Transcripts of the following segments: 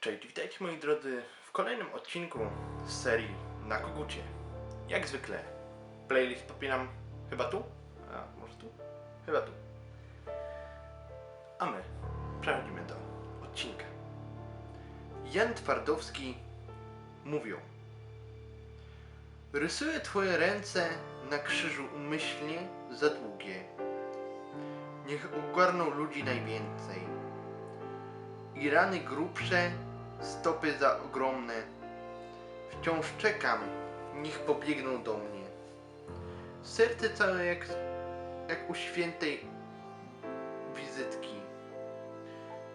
Cześć, witajcie moi drodzy w kolejnym odcinku z serii Na Kogucie. Jak zwykle, playlist popinam chyba tu? A, może tu? Chyba tu. A my przechodzimy do odcinka. Jan Twardowski mówią Rysuję twoje ręce na krzyżu umyślnie za długie. Niech ogarną ludzi najwięcej i rany grubsze, stopy za ogromne. Wciąż czekam, niech pobiegną do mnie. Serce całe jak, jak u świętej wizytki.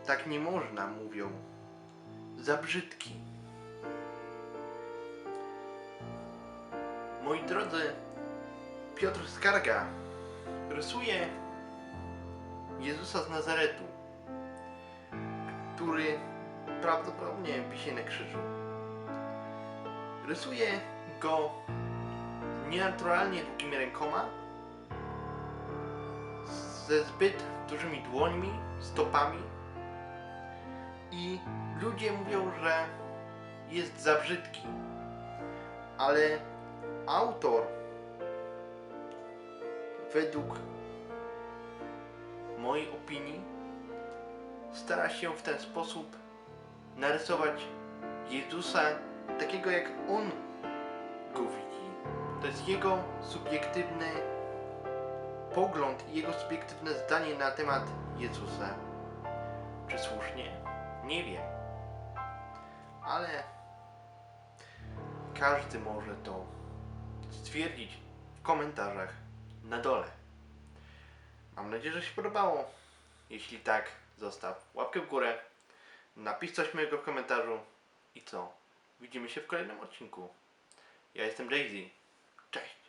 Tak nie można, mówią. Za brzydki. Moi drodzy, Piotr Skarga rysuje Jezusa z Nazaretu który prawdopodobnie wisi na krzyżu. Rysuje go nienaturalnie długimi rękoma, ze zbyt dużymi dłońmi, stopami i ludzie mówią, że jest za brzydki. Ale autor według mojej opinii stara się w ten sposób narysować Jezusa takiego jak on go widzi. To jest jego subiektywny pogląd i jego subiektywne zdanie na temat Jezusa. Czy słusznie? Nie wiem. Ale każdy może to stwierdzić w komentarzach na dole. Mam nadzieję, że się podobało. Jeśli tak, zostaw łapkę w górę, Napisz coś mojego w komentarzu. I co? Widzimy się w kolejnym odcinku. Ja jestem Daisy. Cześć!